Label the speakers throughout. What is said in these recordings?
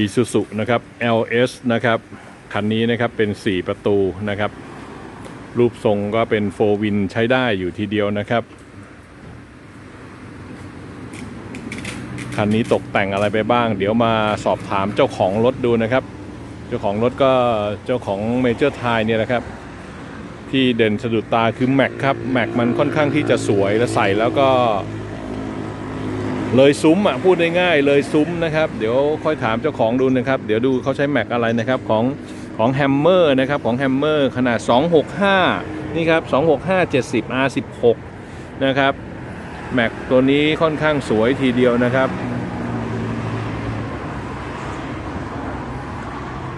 Speaker 1: Isuzu นะครับ LS นะครับ คันนี้นะครับเป็น 4 ประตูนะครับ รูปทรงก็เป็นโฟวินใช้ได้อยู่ทีเดียวนะครับ คันนี้ตกแต่งอะไรไปบ้าง เดี๋ยวมาสอบถามเจ้าของรถดูนะครับ เจ้าของรถก็เจ้าของเมเจอร์ไทยเนี่ยนะครับ ที่เด่นสะดุดตาคือแม็กครับแม็กมันค่อนข้างที่จะสวยและใส่แล้วก็ เลยซุ้มอะพูดได้ง่ายเลยซุ้มนะครับ เดี๋ยวค่อยถามเจ้าของดูนะครับ เดี๋ยวดูเขาใช้แม็กอะไรนะครับของของแฮมเมอร์นะครับของแฮมเมอร์ขนาด 265 นี่ครับ 265 70 R16 นะครับแม็กตัวนี้ค่อนข้างสวยทีเดียวนะครับ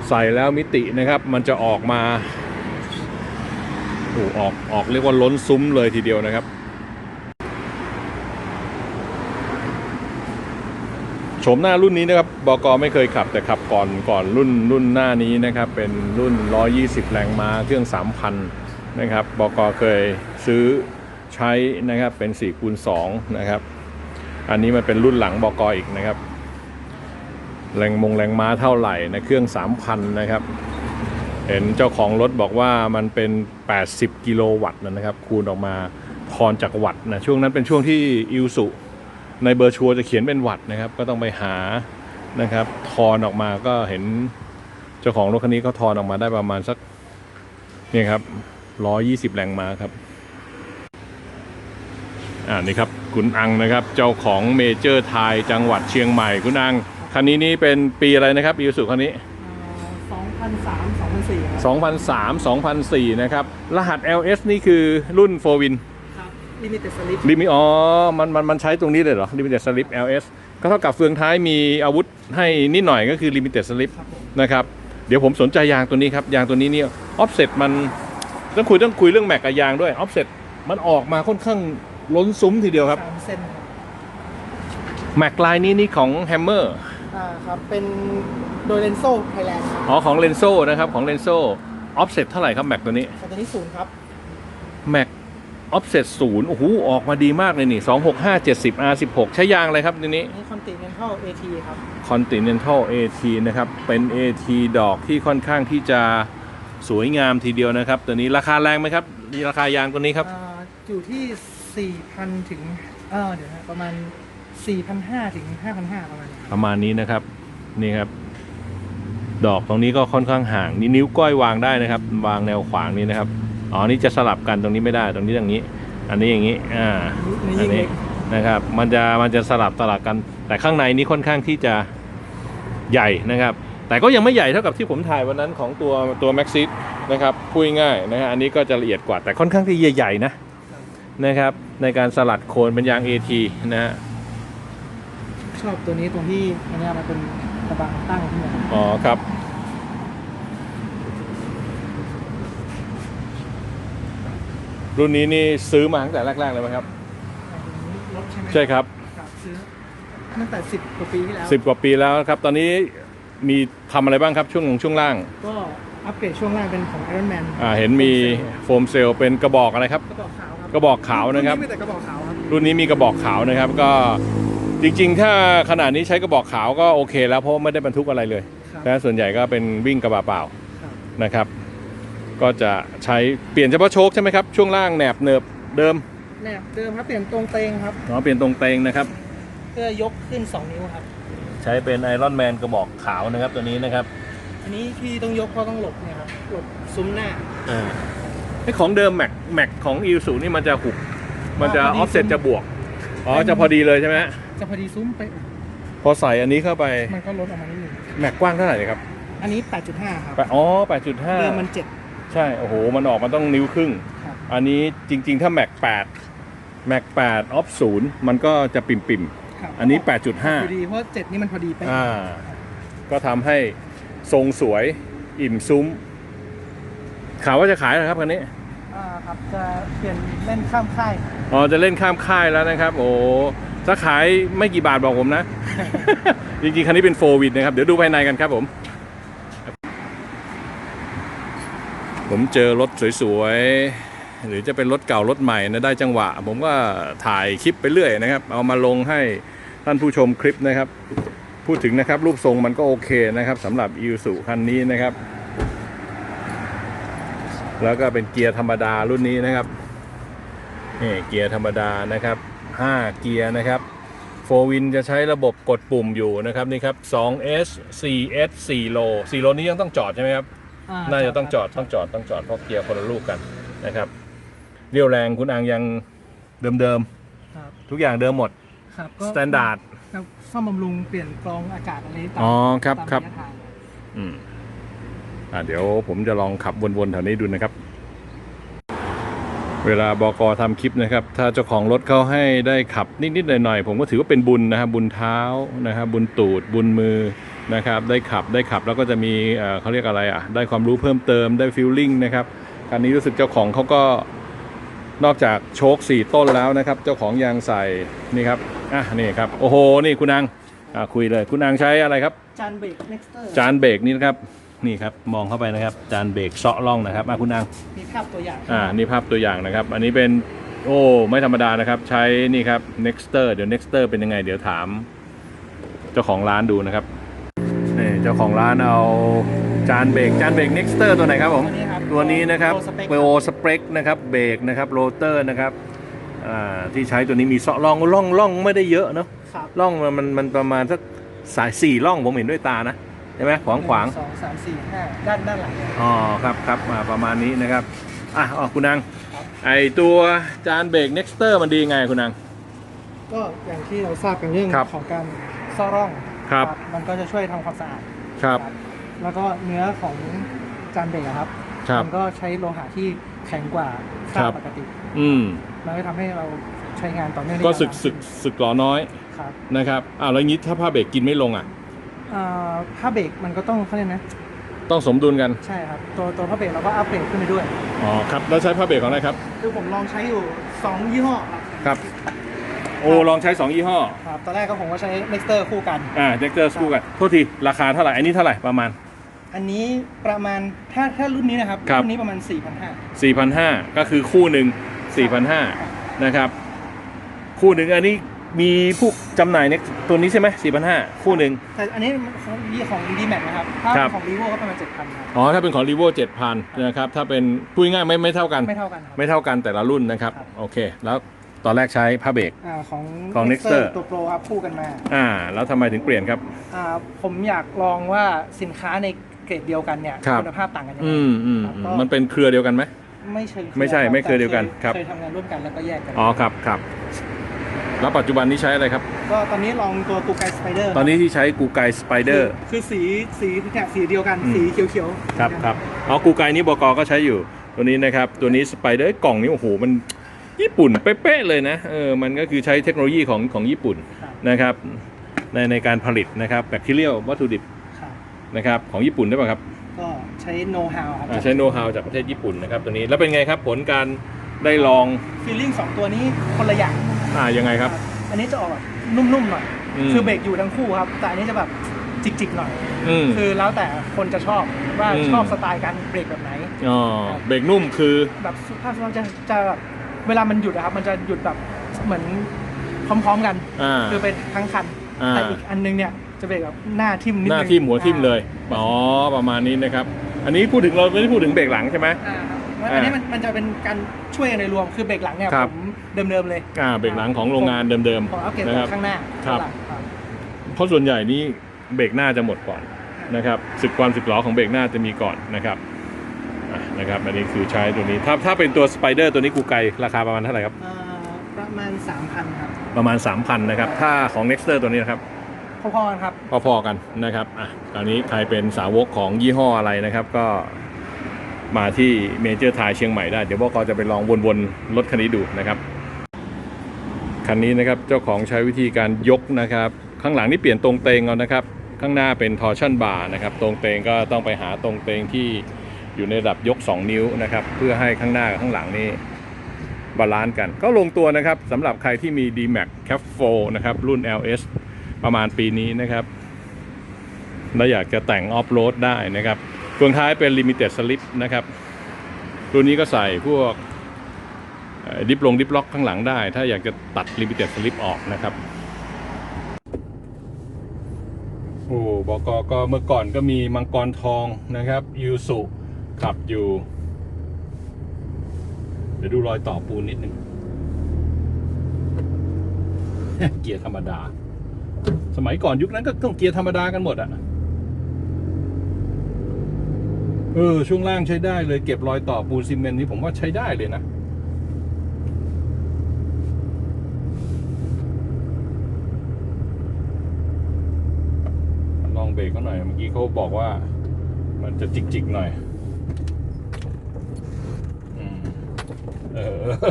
Speaker 1: ใส่แล้วมิตินะครับมันจะออกมาโอ้ออกออกเรียกว่าล้นซุ้มเลยทีเดียวนะครับ โฉมหน้ารุ่นนี้นะครับบกไม่เคยขับแต่ขับก่อนก่อนรุ่นรุ่นหน้านี้นะครับ เป็นรุ่น 120 แรงม้าเครื่อง 3,000 นะครับบกเคยซื้อใช้นะครับเป็น4คูณ2นะครับ อันนี้มันเป็นรุ่นหลังบกอีกนะครับ แรงมงแรงม้าเท่าไหร่นะเครื่อง 3,000 นะครับ เห็นเจ้าของรถบอกว่ามันเป็น 80 กิโลวัตต์นะครับ คูณออกมาทอนจากวัตต์นะช่วงนั้นเป็นช่วงที่อิวสุ ในเบอร์ชัวร์จะเขียนเป็นวัตต์นะครับ ก็ต้องไปหานะครับทอนออกมาก็เห็นเจ้าของรถคันนี้เขาทอนออกมาได้ประมาณสักนี่ครับร้อยี่สิบแรงม้าครับอ่านี่ครับคุณอังนะครับ เจ้าของเมเจอร์ไทยจังหวัดเชียงใหม่ คุณอังคันนี้นี่เป็นปีอะไรนะครับอีสุคันนี้
Speaker 2: สองพันสามสองพันสี่ครับ
Speaker 1: 2003 2004 นะครับ รหัส LS นี่คือรุ่น 4 Win
Speaker 2: ครับ ลิมิเต็ดสลิป
Speaker 1: ลิมิอ๋อมันมันมันใช้ตรงนี้เลยเหรอ Limited Slip LS ก็เท่ากับเฟืองท้ายมีอาวุธให้นิดหน่อยก็คือ Limited Slip
Speaker 2: ครับผม
Speaker 1: นะครับเดี๋ยวผมสนใจยางตัวนี้ครับ ยางตัวนี้เนี่ย offset มันต้องคุยต้องคุยเรื่องแม็กกับยางด้วย offset มันออกมาค่อนข้างล้นซุ้มทีเดียวครับ
Speaker 2: สามเส้นครับ
Speaker 1: แม็กลายนี้นี่ของ Hammer
Speaker 2: อ่าครับเป็นโดยเลนโซไทยแลนด์ครับ
Speaker 1: อ๋อของ Lenso นะครับของ Lenso offset เท่าไหร่ครับแม็กตัวนี้
Speaker 2: แต่ตัวนี้ศูนย์ครับ
Speaker 1: แม็ก offset ศูนย์โอ้โหออกมาดีมากเลยนี่ 265 70 R16 ใช้ยางอะไรครับตัวนี้
Speaker 2: นี่คอนติเนนทัลเอทีครับ
Speaker 1: Continental AT นะครับ เป็น AT ดอกที่ค่อนข้างที่จะสวยงามทีเดียวนะครับ ตัวนี้ราคาแรงไหมครับมีราคายางตัวนี้ครับ
Speaker 2: อ่าอยู่ที่สี่พันถึง เออเดี๋ยวนะประมาณสี่พันห้าถึงห้าพันห้าประมาณนี้
Speaker 1: ประมาณนี้นะครับ นี่ครับ ดอกตรงนี้ก็ค่อนข้างห่างนี่นิ้วก้อยวางได้นะครับ วางแนวขวางนี้นะครับ อ๋อนี่จะสลับกันตรงนี้ไม่ได้ตรงนี้อย่างนี้ อันนี้อย่างนี้อ่า
Speaker 2: อัน
Speaker 1: อั
Speaker 2: นี้
Speaker 1: น
Speaker 2: ยิ่ง
Speaker 1: นี้
Speaker 2: เล็ก
Speaker 1: นะครับมันจะมันจะสลับสลับกัน แต่ข้างในนี้ค่อนข้างที่จะใหญ่นะครับ แต่ก็ยังไม่ใหญ่เท่ากับที่ผมถ่ายวันนั้นของตัวตัวแม็กซิสนะครับพูดง่ายๆนะฮะอันนี้ก็จะละเอียดกว่าแต่ค่อนข้างที่ใหญ่ๆนะนะครับ ในการสลัดโคนเป็นยาง AT นะฮะ
Speaker 2: ชอบตัวนี้ตรงที่อันเนี้ยมันเป็นกระบังตั้งขึ้นมา
Speaker 1: อ๋อครับ รุ่นนี้นี่ซื้อมาตั้งแต่แรกๆเลยไหมครับ
Speaker 2: รถใช่ไหม
Speaker 1: ใช่ครับ
Speaker 2: ครับซื้อตั้งแต่สิบกว่าปีที่แล้ว
Speaker 1: สิบกว่าปีแล้วครับ ตอนนี้มีทำอะไรบ้างครับช่วงช่วงล่าง
Speaker 2: ก็อัปเกรดช่วงล่างเป็นของ Iron Man
Speaker 1: อ่าเห็นมีโฟมเซลเป็นกระบอกอะไรครับ
Speaker 2: กระบอกขาวครับ
Speaker 1: กระบอกขาวนะครับ
Speaker 2: มีแต่กระบอกขาวครับ
Speaker 1: รุ่นนี้มีกระบอกขาวนะครับ ก็จริงๆ ถ้าขนาดนี้ใช้กระบอกขาวก็โอเคแล้วเพราะว่าไม่ได้บรรทุกอะไรเลย
Speaker 2: ครับ
Speaker 1: นะส่วนใหญ่ก็เป็นวิ่งกระบะเปล่า
Speaker 2: ครับ
Speaker 1: นะครับ ก็จะใช้เปลี่ยนเฉพาะโชคใช่ไหมครับช่วงล่างแหนบเนิบเดิม
Speaker 2: แนบเดิมครับเปลี่ยนตรงเตงครับ
Speaker 1: อ๋อเปลี่ยนตรงเตงนะครับ
Speaker 2: เพื่อยกขึ้น 2 นิ้วครับ
Speaker 1: ใช้เป็นไอรอนแมนกระบอกขาวนะครับตัวนี้นะครับ
Speaker 2: อันนี้ที่ต้องยกเพราะต้องหลบเนี่ยครับหลบซุ้มหน้า
Speaker 1: อ่าไอของเดิมแม็กแม็กของอิวสูนี่มันจะหุบมันจะอ
Speaker 2: อ่าพอดี
Speaker 1: อฟเซ็ต
Speaker 2: ซุ้ม
Speaker 1: จะบวกอ๋อจะพอดีเลยใช่ไหมฮะ
Speaker 2: จะพอดีซุ้มไป
Speaker 1: พอใส่อันนี้เข้าไป
Speaker 2: มันก็ลดออกมานิดนึง
Speaker 1: แม็กกว้างเท่าไหร่ครับ
Speaker 2: อันนี้ 8.5 ครับ
Speaker 1: แปดอ๋อแปดจุดห้า
Speaker 2: เดิมมัน
Speaker 1: ใช่ โอ้โห มันออกมาต้องนิ้วครึ่ง
Speaker 2: 7ครับ
Speaker 1: อันนี้จริง ๆ ถ้าแม็กแปดแม็กแปดออฟศูนย์มันก็จะปิ่มปิ่ม
Speaker 2: ครับ
Speaker 1: ๆอันนี้
Speaker 2: พอดี
Speaker 1: 8.5
Speaker 2: เพราะ7นี่มันพอดีไป
Speaker 1: อ่า ก็ทำให้ทรงสวยอิ่มซุ้มข่าวว่าจะขายเหรอครับคันนี้
Speaker 2: อ่าครับจะเปลี่ยนเล่นข้ามค่าย
Speaker 1: อ๋อจะเล่นข้ามค่ายแล้วนะครับ โอ้ถ้าขายไม่กี่บาทบอกผมนะ จริงๆ คันนี้เป็นโฟวิดนะครับ เดี๋ยวดูภายในกันครับผม ผมเจอรถสวยๆ หรือจะเป็นรถเก่ารถใหม่นะได้จังหวะ ผมก็ถ่ายคลิปไปเรื่อยนะครับ เอามาลงให้ท่านผู้ชมคลิปนะครับ พูดถึงนะครับ รูปทรงมันก็โอเคนะครับสำหรับ i ิ s u คันนี้นะครับ แล้วก็เป็นเกียร์ธรรมดารุ่นนี้นะครับนี่เกียร์ธรรมดานะครับ 5 เกียร์นะครับโฟวินจะใช้ระบบกดปุ่มอยู่นะครับนี่ครับ 2S 4S 4โล4โลนี้ยังต้องจอดใช่ไหมครับ น่าจะต้องจอดต้องจอดต้องจอดเพราะเกียร์คนละลูกกันนะครับเรียวแรงคุณอังยังเดิม
Speaker 2: ครับ
Speaker 1: ๆทุกอย่างเดิมหมด
Speaker 2: ครับก็
Speaker 1: สแตนดาร์ด
Speaker 2: ครับซ่อมบำรุงเปลี่ยนกรองอากาศอะไรตาม
Speaker 1: อ๋อครับ
Speaker 2: ตาม
Speaker 1: ครับะ
Speaker 2: ยะทาง
Speaker 1: อืมอ่าเดี๋ยวผมจะลองขับวนๆแถวนี้ดูนะครับ เวลาบอกอทำคลิปนะครับ ถ้าเจ้าของรถเขาให้ได้ขับนิดๆหน่อยๆผมก็ถือว่าเป็นบุญนะครับบุญเท้านะครับบุญตูดบุญมือ นะครับได้ขับได้ขับแล้วก็จะมีเอ่อเขาเรียกอะไรอะได้ความรู้เพิ่มเติมได้ฟิลลิ่งนะครับคันนี้รู้สึกเจ้าของเขาก็นอกจากโชคสี่ต้นแล้วนะครับ เจ้าของยางใส่นี่ครับอะนี่ครับโอ้โหนี่คุณอังอะคุยเลยคุณอังใช้อะไรครับ
Speaker 2: จานเบรก Nexter
Speaker 1: จานเบรกนี่นะครับนี่ครับมองเข้าไปนะครับ จานเบรกเซาะล่องนะครับอะคุณนาง
Speaker 2: มีภาพตัวอย่าง
Speaker 1: อ่านี่ภาพตัวอย่างนะครับ อันนี้เป็นโอ้ไม่ธรรมดานะครับ ใช้นี่ครับ Nexter เดี๋ยว Nexter เป็นยังไง เดี๋ยวถาม เจ้าของร้านดูนะครับ นี่เจ้าของร้านเอาจานเบรกจานเบรก Nexter ตัวไหนครับผม
Speaker 2: ตัวนี้ครับ
Speaker 1: ตัวนี้นะครับ
Speaker 2: Pro Spec
Speaker 1: เปโอสเปกนะครับเบรกนะครับโรเตอร์นะครับอ่าที่ใช้ตัวนี้มีเซาะล่องล่องล่องไม่ได้เยอะเนาะ
Speaker 2: ครับ
Speaker 1: ล่องมันมันมันประมาณสักสายสี่ล่องผมเห็นด้วยตานะใช่ไหมขวางขวาง
Speaker 2: หนึ่สองสามสี่ห้าด้านด้านหลังเนี่ย
Speaker 1: อ๋อครับครับอ่าประมาณนี้นะครับอะอ๋อคุณนาง
Speaker 2: ครับ
Speaker 1: ไอตัวจานเบรก Nexter มันดีไงคุณนาง
Speaker 2: ก็อย่างที่เราทราบกันเรื่อง
Speaker 1: ครับ
Speaker 2: ของการซ่อร่อง
Speaker 1: ครับ
Speaker 2: มันก็จะช่วยทำความสะอาด
Speaker 1: ครับ
Speaker 2: แล้วก็เนื้อของจานเบรกอะครับ
Speaker 1: ครับ
Speaker 2: มันก็ใช้โลหะที่แข็งกว่า
Speaker 1: ครั
Speaker 2: ค่า
Speaker 1: บ
Speaker 2: ปกติ
Speaker 1: อืม
Speaker 2: มันก็ทำให้เราใช้งานต่อเนื่องได้
Speaker 1: ก็สึก
Speaker 2: ยาวนาน
Speaker 1: สึกสึกหลอน้อย
Speaker 2: ครับ
Speaker 1: นะครับอ้าวแล้วงี้ถ้าผ้าเบรกกินไม่ลงอะ
Speaker 2: อ่าผ้าเบรกมันก็ต้องเขาเรียกนะ
Speaker 1: ต้องสมดุลกัน
Speaker 2: ใช่ครับ ตัวตัวผ้าเบรกเราก็อัปเกรดขึ้นไปด้วย
Speaker 1: อ๋อครับแล้วใช้ผ้าเบรกของอะไรครับ
Speaker 2: คือผมลองใช้อยู่ 2 ยี่ห้อครับ
Speaker 1: ครับ โอ้ลองใช้ 2 ยี่ห้อ
Speaker 2: ครับตอนแรกก็ผมก็ใช้ Nexter คู่กัน
Speaker 1: อ่า Nexter คู่กัน โทษที ราคาเท่าไหร่ อันนี้เท่าไหร่ประมาณ
Speaker 2: อันนี้ประมาณถ้าถ้ารุ่นนี้นะครับ
Speaker 1: ครับ
Speaker 2: รุ่นนี้ประมาณ 4,500
Speaker 1: 4,500 ก็คือคู่หนึ่ง4,500 นะครับ คู่หนึ่งอันนี้มีผู้จำหน่ายเนี่ยตัวนี้ใช่ไหม4,500 คู่หนึ่ง
Speaker 2: แต่อันนี้ของยี่ของ d m a x นะครับถ้า
Speaker 1: ครับ
Speaker 2: ของ Vivo ก็ประมาณ 7,000ครับ
Speaker 1: อ๋อ ถ้าเป็นของ r ีโว7,000 นะครับ ถ้าเป็นพูดง่ายๆไม่ไม่เท่ากัน
Speaker 2: ไม่เท่ากันครับ
Speaker 1: ไม่เท่ากันแต่ละรุ่นนะครับ
Speaker 2: ครับ
Speaker 1: โอเค แล้ว ตอนแรกใช้ผ้าเบรก
Speaker 2: อ่าของ
Speaker 1: ของ Nexter
Speaker 2: ตัว Pro ครับคู่กันมา
Speaker 1: อ่า แล้วทำไมถึงเปลี่ยนครับ
Speaker 2: อ่าผมอยากลองว่าสินค้าในเกรดเดียวกันเนี่ย
Speaker 1: ครับ
Speaker 2: ณภาพต่างกันยังไง
Speaker 1: อืมอืม
Speaker 2: ครับ
Speaker 1: อืม
Speaker 2: ก็
Speaker 1: มันเป็นเครือเดียวกันไหม
Speaker 2: ไม่เชิง
Speaker 1: ไม่ใช่
Speaker 2: รับ
Speaker 1: ไม่เคยเดียวกัน
Speaker 2: แต่
Speaker 1: ครับ
Speaker 2: เคยทำงานร่วมกันแล้วก็แยกกัน
Speaker 1: อ๋อครับครับแล้วปัจจุบันนี้ใช้อะไรครับ
Speaker 2: ก็ตอนนี้ลองตัวกูไกสไปเดอร์
Speaker 1: ตอนนี้ที่ใช้กูไกสไปเดอร์
Speaker 2: คือสีสีเนี่ยสีเดียวกัน
Speaker 1: อืม
Speaker 2: สีเขียวๆ
Speaker 1: ครับครับอ๋อกูไกนี่บกก็ใช้อยู่ ตัวนี้นะครับ ตัวนี้สไปเดอร์กล่องนี้โอ้โหมัน ญี่ปุ่นเป๊ะๆเลยนะเออมันก็คือใช้เทคโนโลยีของของญี่ปุ่น
Speaker 2: ครับ
Speaker 1: นะครับในในการผลิตนะครับแบคทีเรียลวัตถุดิบ
Speaker 2: ครับ
Speaker 1: นะครับของญี่ปุ่นได้ป่ะครับ
Speaker 2: ก็ใช้โน้ตฮาวครับ
Speaker 1: อ่าใช้โน้ตฮาวจากประเทศญี่ปุ่นนะครับตัวนี้แล้วเป็นไงครับผลการได้ลอง
Speaker 2: ฟีลลิ่งสองตัวนี้คนละอย่าง
Speaker 1: อ่ายังไงครับ
Speaker 2: อันนี้จะออกแบบนุ่มๆหน่อย
Speaker 1: อืม
Speaker 2: คือเบรกอยู่ทั้งคู่ครับ แต่อันนี้จะแบบจิกๆหน่อย
Speaker 1: อืม
Speaker 2: คือแล้วแต่คนจะชอบว่า
Speaker 1: อืม
Speaker 2: ชอบสไตล์การเบรกแบบไหน
Speaker 1: อ๋อเบรกนุ่มคือ
Speaker 2: แบบสุภาพสุภาพจะจะแบบ เวลามันหยุดนะครับ มันจะหยุดแบบเหมือนพร้อมๆกัน
Speaker 1: อ่า
Speaker 2: คือเป็นทั้งคัน
Speaker 1: อ่า
Speaker 2: แต่อีกอันนึงเนี่ยจะเบรกแบบหน้าทิ่มนิด
Speaker 1: ห
Speaker 2: นึง
Speaker 1: น้าทิ่มหัวทิ่มเลย อ๋อ ประมาณนี้นะครับ อันนี้พูดถึงเราไม่ได้พูดถึงเบรกหลังใช่ไหม
Speaker 2: อ่าครับแล้วอันนี้มันมันจะเป็นการช่วยกันในรวมคือเบรกหลังเนี่ย
Speaker 1: ครั
Speaker 2: ผ
Speaker 1: บ
Speaker 2: มเดิมๆเลย
Speaker 1: อ่า เบรกหลังของโรงงานเดิม
Speaker 2: ของอัปเกรด
Speaker 1: ๆนะครับ
Speaker 2: ข้างหน้า
Speaker 1: ครับ
Speaker 2: ข้างหลังครับ
Speaker 1: เพราะส่วนใหญ่นี่เบรกหน้าจะหมดก่อนนะครับสึกความสึกหล้อของเบรกหน้าจะมีก่อนนะครับอะ นะครับอันนี้คือใช้ตัวนี้ถ้าถ้าเป็นตัวสไปเดอร์ตัวนี้กูไกราคาประมาณเท่าไหร่ครับ
Speaker 2: อ่าประมาณ 3,000 ครับ
Speaker 1: ประมาณ 3,000นะครับถ้าของ Nexter ตัวนี้นะครับ
Speaker 2: พอๆกันครับ
Speaker 1: พอๆกันนะครับอะตอนนี้ใครเป็นสาวกของยี่ห้ออะไรนะครับก็มาที่เมเจอร์ทายเชียงใหม่ได้ เดี๋ยวบอกจะไปลองวนๆรถคันนี้ดูนะครับ คันนี้นะครับเจ้าของใช้วิธีการยกนะครับ ข้างหลังนี่เปลี่ยนตรงเตงเอานะครับ ข้างหน้าเป็นทอร์ชันบาร์นะครับ ตรงเตงก็ต้องไปหาตรงเตงที่ อยู่ในระดับยก 2 นิ้วนะครับ เพื่อให้ข้างหน้ากับข้างหลังนี่บาลานซ์กัน ก็ลงตัวนะครับสำหรับใครที่มี D-Max Cap 4นะครับ รุ่น LS ประมาณปีนี้นะครับแล้วอยากจะแต่งออฟโรดได้นะครับเฟืองท้ายเป็น Limited Slip นะครับตัวนี้ก็ใส่พวกดิฟลงดิฟล็อกข้างหลังได้ ถ้าอยากจะตัด Limited Slip ออกนะครับโอ้บอกก็เมื่อก่อนก็มีมังกรทองนะครับยูสุ ขับอยู่ เดี๋ยวดูรอยต่อปูนนิดนึง เกียร์ธรรมดา สมัยก่อนยุคนั้นก็ต้องเกียร์ธรรมดากันหมดอะเออ ช่วงล่างใช้ได้เลยเก็บรอยต่อปูนซีเมนต์นี่ผมว่าใช้ได้เลยนะลองเบรกเขาหน่อย เมื่อกี้เขาบอกว่า มันจะจิกๆหน่อยอืม เอ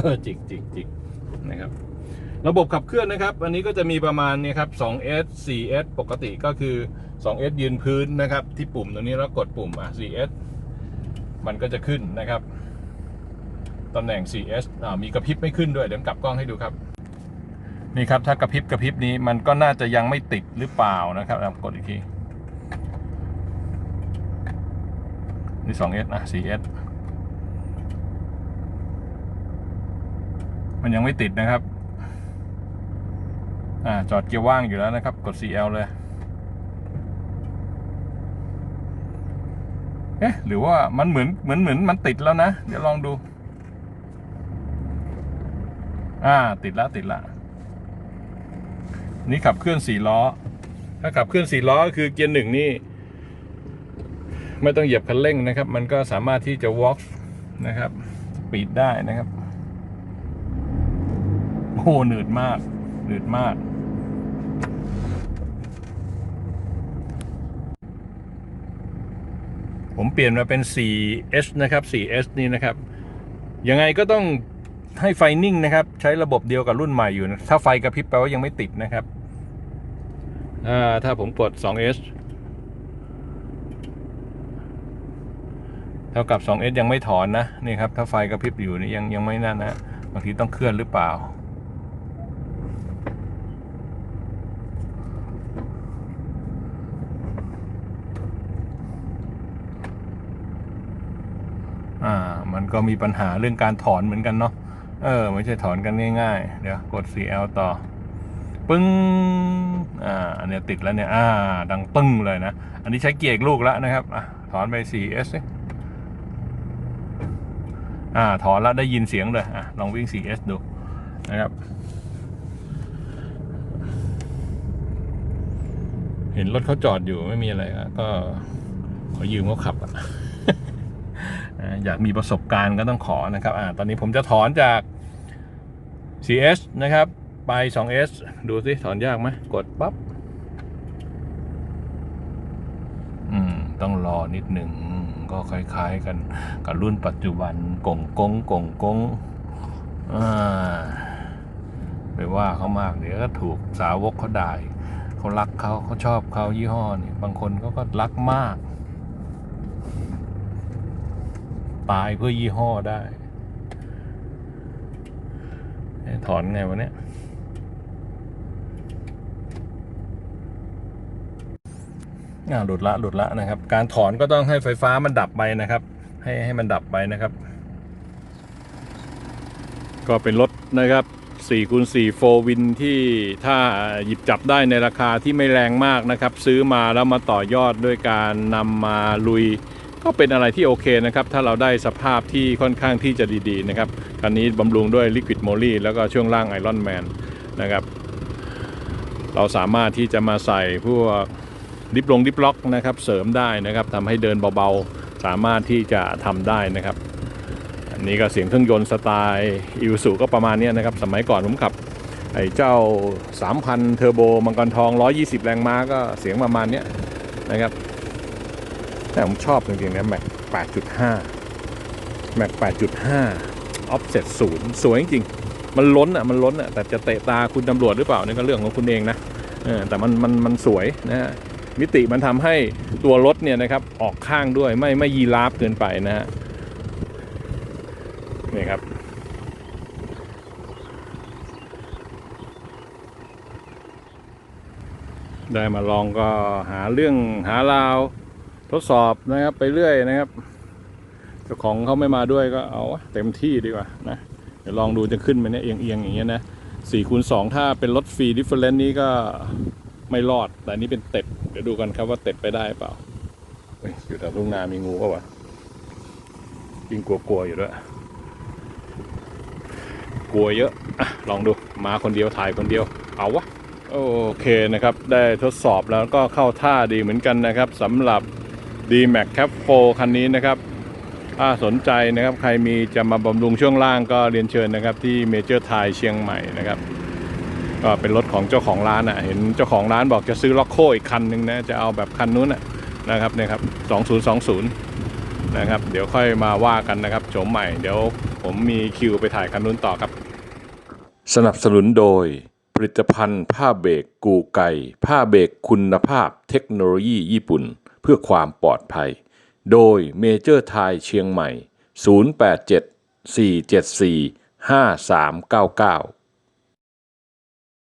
Speaker 1: อจิกจิกจิกนะครับ ระบบขับเคลื่อนนะครับ อันนี้ก็จะมีประมาณนี้ครับ 2S 4S ปกติก็คือ 2S ยืนพื้นนะครับ ที่ปุ่มตรงนี้แล้วกดปุ่มอะ 4S มันก็จะขึ้นนะครับตำแหน่ง 4S อ่ามีกระพริบไม่ขึ้นด้วย เดี๋ยวกลับกล้องให้ดูครับนี่ครับถ้ากระพริบกระพริบนี้มันก็น่าจะยังไม่ติดหรือเปล่านะครับอะกดอีกทีนี่ 2S นะ 4S มันยังไม่ติดนะครับ อ่า จอดเกียร์ว่างอยู่แล้วนะครับ กด CL เลย เอ๊ะ หรือว่ามันเหมือนเหมือนเหมือนมันติดแล้วนะ เดี๋ยวลองดู อ่า ติดแล้วติดละ นี่ขับเคลื่อนสี่ล้อ ถ้าขับเคลื่อนสี่ล้อคือเกียร์หนึ่งนี่ ไม่ต้องเหยียบคันเร่งนะครับ มันก็สามารถที่จะ walk นะครับ ปีดได้นะครับ โอ้โหหนืดมากหนืดมากผมเปลี่ยนมาเป็น 4S นะครับ 4S นี่นะครับ ยังไงก็ต้องให้ไฟนิ่งนะครับ ใช้ระบบเดียวกับรุ่นใหม่อยู่นะ ถ้าไฟกระพริบแปลว่ายังไม่ติดนะครับ อ่า ถ้าผมกด 2S เท่ากับ 2S ยังไม่ถอนนะ นี่ครับ ถ้าไฟกระพริบอยู่นี่ยังยังไม่นั่นนะ บางทีต้องเคลื่อนหรือเปล่า มัน ก็มีปัญหาเรื่องการถอนเหมือนกันเนาะเออ ไม่ใช่ถอนกันง่ายๆ เดี๋ยวกด CL ต่อ ปึ้งอ่าอันเนี้ยติดแล้วเนี่ย อ่า ดังปึ้งเลยนะ อันนี้ใช้เกียร์อีกลูกแล้วนะครับอะถอนไป 4S สิอ่า ถอนแล้วได้ยินเสียงเลยอะลองวิ่ง 4S ดูนะครับ เห็นรถเขาจอดอยู่ไม่มีอะไรก็ขอยืมเขาขับอะ อยากมีประสบการณ์ก็ต้องขอนะครับอตอนนี้ผมจะถอนจาก 4S นะครับ ไป 2S ดูสิถอนยากไหมกดปั๊บอืมต้องรอนิดหนึ่งก็คล้ายๆกันกับรุ่นปัจจุบันกงกงกงกงอ่าไปว่าเขามากเดี๋ยวก็ถูกสาวกเขาด่าเขารักเขาเขาชอบเขายี่ห้อนี่บางคนเขาก็รักมาก ตายเพื่อยี่ห้อได้ ถอนไงวะเนี่ยอ่าหลุดละหลุดละนะครับ การถอนก็ต้องให้ไฟฟ้ามันดับไปนะครับ ให้ให้มันดับไปนะครับ ก็เป็นรถนะครับ4คูณ4 4วินที่ถ้าหยิบจับได้ในราคาที่ไม่แรงมากนะครับ ซื้อมาแล้วมาต่อยอดด้วยการนำมาลุย ก็เป็นอะไรที่โอเคนะครับ ถ้าเราได้สภาพที่ค่อนข้างที่จะดีๆนะครับคันนี้บำรุงด้วย Liquid Moly แล้วก็ช่วงล่าง Iron Man นนะครับเราสามารถที่จะมาใส่พวกดิฟลงดิฟล็อกนะครับ เสริมได้นะครับทำให้เดินเบาๆ สามารถที่จะทำได้นะครับ อันนี้ก็เสียงเครื่องยนต์สไตล์อิวสุก็ประมาณนี้นะครับ สมัยก่อนผมขับไอ้เจ้า 3,000 เทอร์โบมังกรทอง 120 แรงม้าก็เสียงประมาณนี้นะครับ แต่ผมชอบจริงๆนะแม็ก8.5 แม็ก8.5ออฟเซ็ตศูนย์สวยจริงมันล้นอะมันล้นอะแต่จะเตะตาคุณตำรวจหรือเปล่านี่ก็เรื่องของคุณเองนะแต่มันมันมันสวยนะฮะมิติมันทำให้ตัวรถเนี่ยนะครับออกข้างด้วยไม่ไม่ยีราฟเกินไปนะฮะนี่ครับ ได้มาลองก็หาเรื่องหาราว ทดสอบนะครับไปเรื่อยนะครับเจ้าของเขาไม่มาด้วยก็เอาเต็มที่ดีกว่านะเดี๋ยวลองดูจะขึ้นไปเนี่ยเอียงๆอย่างเงี้ยนะสี่คูณสองถ้าเป็นรถฟรีดิฟเฟอเรนต์นี้ก็ไม่รอด แต่นี้เป็นเต็บเดี๋ยวดูกันครับว่าเต็บไปได้เปล่าอยู่แต่ทุ่งนามีงูก็วะยิ่งกลัวๆอยู่ด้วยกลัวเยอะอะลองดูมาคนเดียวถ่ายคนเดียว เอาวะ โอเคนะครับ ได้ทดสอบแล้วก็เข้าท่าดีเหมือนกันนะครับสำหรับ d m a x Cap 4คันนี้นะครับ ถ้าสนใจนะครับใครมีจะมาบำรุงช่วงล่างก็เรียนเชิญนะครับที่เมเจอร์ไทยเชียงใหม่นะครับ ก็เป็นรถของเจ้าของร้านอะ เห็นเจ้าของร้านบอกจะซื้อล็อกโคอีกคันหนึ่งนะ จะเอาแบบคันนู้นน่ะนะครับเนี่ยครับ 2020 นะครับ เดี๋ยวค่อยมาว่ากันนะครับโฉมใหม่ เดี๋ยวผมมีคิวไปถ่ายคันนู้นต่อครับ สนับสนุนโดยผลิตภัณฑ์ผ้าเบรกกูไก่ ผ้าเบรกคุณภาพเทคโนโลยีญี่ปุ่น เพื่อความปลอดภัย โดยเมเจอร์ไทยเชียงใหม่ 087 474 5399